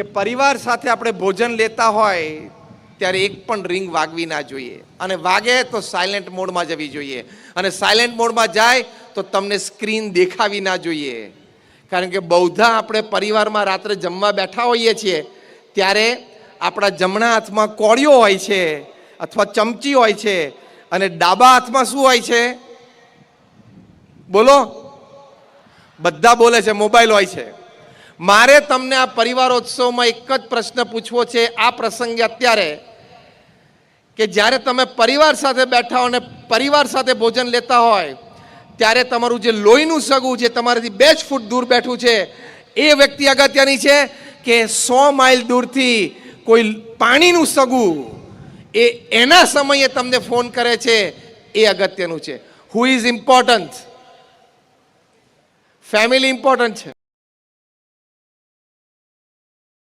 કે પરિવાર સાથે આપણે ભોજન લેતા હોય, ત્યારે એક પણ રિંગ વાગવી ના જોઈએ. અને વાગે તો સાયલેન્ટ મોડમાં જવી જોઈએ. અને સાયલેન્ટ મોડમાં જાય તો તમને સ્ક્રીન દેખાવી ના જોઈએ. કારણ કે બહુધા આપણે પરિવારમાં રાત્રે જમવા બેઠા હોઈએ છીએ, ત્યારે આપણા જમણા હાથમાં કોળીઓ હોય છે, અથવા ચમચી હોય છે, અને ડાબા હાથમાં શું હોય છે? બોલો. બધા બોલે છે મોબાઈલ હોય છે. મારે તમને આ પરિવારોત્સવમાં એક જ પ્રશ્ન પૂછવો છે, આ પ્રસંગે અત્યારે કે જ્યારે તમે પરિવાર સાથે બેઠા અને પરિવાર સાથે ભોજન લેતા હોય, ત્યારે તમારું જે લોહીનું સગું જે તમારાથી બે જ ફૂટ દૂર બેઠું છે, એ વ્યક્તિ અગત્યની છે કે સો માઇલ દૂરથી કોઈ પાણીનું સગું એ એના સમયે તમને ફોન કરે છે, એ અગત્યનું છે. Who is important family important છે.